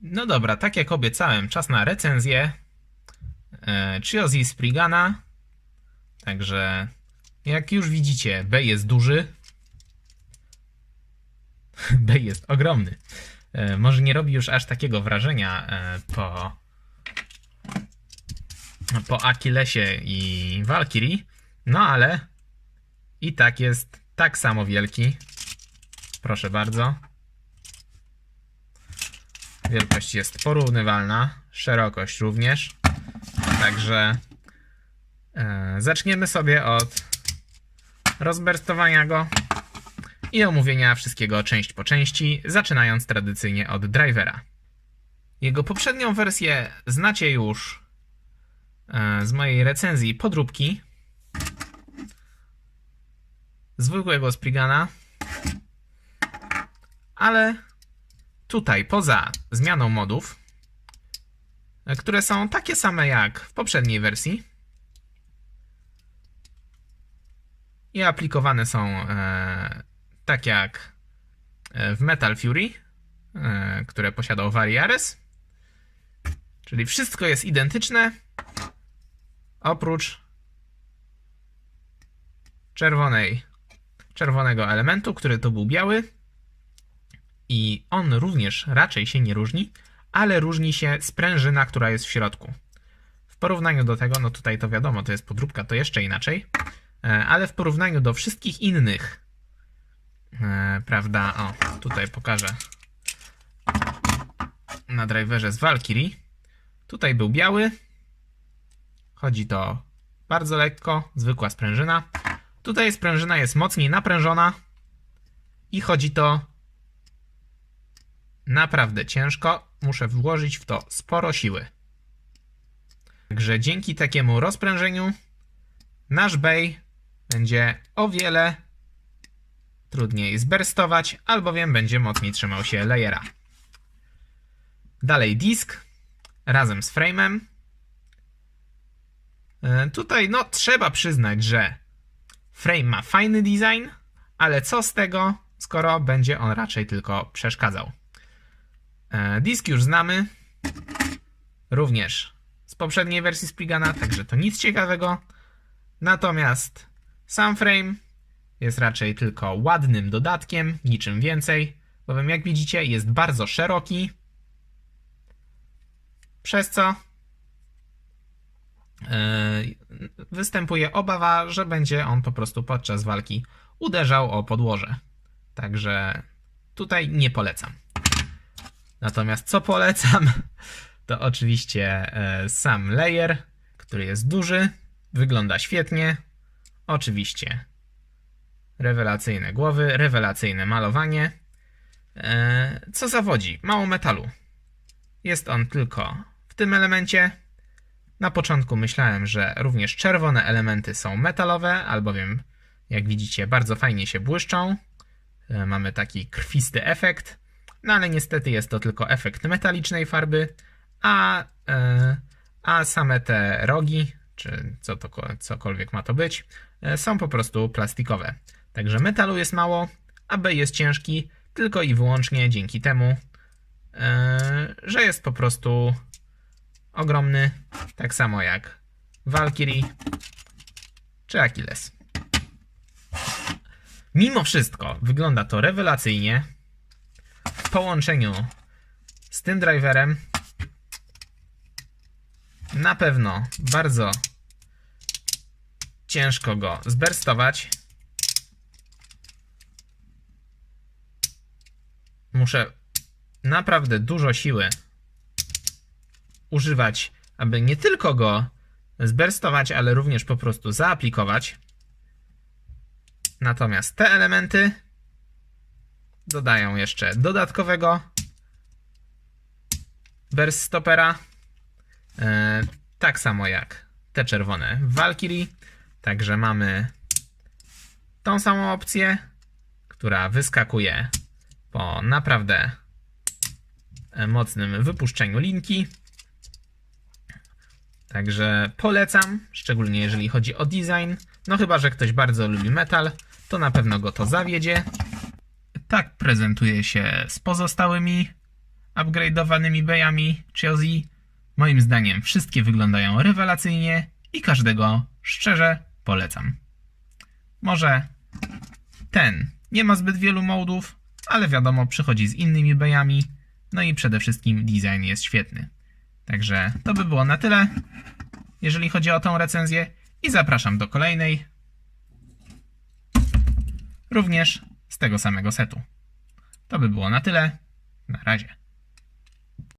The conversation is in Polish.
No dobra, tak jak obiecałem, czas na recenzję e, Chiozi Sprigana. Także jak już widzicie, B jest duży. B jest ogromny. E, może nie robi już aż takiego wrażenia e, po, po Achillesie i Valkyrie, no ale i tak jest tak samo wielki. Proszę bardzo. Wielkość jest porównywalna, szerokość również. Także e, zaczniemy sobie od rozberstowania go i omówienia wszystkiego część po części, zaczynając tradycyjnie od drivera. Jego poprzednią wersję znacie już e, z mojej recenzji podróbki zwykłego Sprigana, ale tutaj poza zmianą modów, e, które są takie same jak w poprzedniej wersji i aplikowane są e, tak jak e, w Metal Fury, e, które posiadał Variares. Czyli wszystko jest identyczne, oprócz czerwonej, czerwonego elementu, który to był biały. I on również raczej się nie różni, ale różni się sprężyna, która jest w środku. W porównaniu do tego, no tutaj to wiadomo, to jest podróbka, to jeszcze inaczej, e, ale w porównaniu do wszystkich innych E, prawda? O, tutaj pokażę na driverze z Valkyrie. Tutaj był biały. Chodzi to bardzo lekko, zwykła sprężyna. Tutaj sprężyna jest mocniej naprężona i chodzi to naprawdę ciężko. Muszę włożyć w to sporo siły. Także dzięki takiemu rozprężeniu nasz bay będzie o wiele trudniej zberstować, albowiem będzie mocniej trzymał się layera. Dalej disk razem z frame'em. E, tutaj no trzeba przyznać, że frame ma fajny design, ale co z tego, skoro będzie on raczej tylko przeszkadzał. E, disk już znamy, również z poprzedniej wersji Sprigana, także to nic ciekawego. Natomiast sam frame jest raczej tylko ładnym dodatkiem, niczym więcej, bowiem jak widzicie jest bardzo szeroki, przez co yy, występuje obawa, że będzie on po prostu podczas walki uderzał o podłoże. Także tutaj nie polecam. Natomiast co polecam, to oczywiście yy, sam layer, który jest duży, wygląda świetnie. Oczywiście Rewelacyjne głowy, rewelacyjne malowanie. E, co zawodzi? Mało metalu. Jest on tylko w tym elemencie. Na początku myślałem, że również czerwone elementy są metalowe, albowiem jak widzicie bardzo fajnie się błyszczą. E, mamy taki krwisty efekt. No ale niestety jest to tylko efekt metalicznej farby, a, e, a same te rogi, czy co to, cokolwiek ma to być, są po prostu plastikowe. Także metalu jest mało, a B jest ciężki tylko i wyłącznie dzięki temu, yy, że jest po prostu ogromny, tak samo jak Valkyrie czy Achilles. Mimo wszystko wygląda to rewelacyjnie. Połączeniu z tym driverem na pewno bardzo ciężko go zberstować. muszę naprawdę dużo siły używać, aby nie tylko go zberstować, ale również po prostu zaaplikować. Natomiast te elementy dodają jeszcze dodatkowego burst stopera. E, tak samo jak te czerwone Valkyrie. Także mamy tą samą opcję, która wyskakuje po naprawdę e, mocnym wypuszczeniu linki. Także polecam, szczególnie jeżeli chodzi o design. No chyba, że ktoś bardzo lubi metal, to na pewno go to zawiedzie. Tak prezentuje się z pozostałymi upgrade'owanymi bayami Chelsea. Moim zdaniem wszystkie wyglądają rewelacyjnie i każdego szczerze polecam. Może ten nie ma zbyt wielu modów, ale wiadomo, przychodzi z innymi bayami. No i przede wszystkim design jest świetny. Także to by było na tyle, jeżeli chodzi o tą recenzję. I zapraszam do kolejnej. Również z tego samego setu. To by było na tyle. Na razie.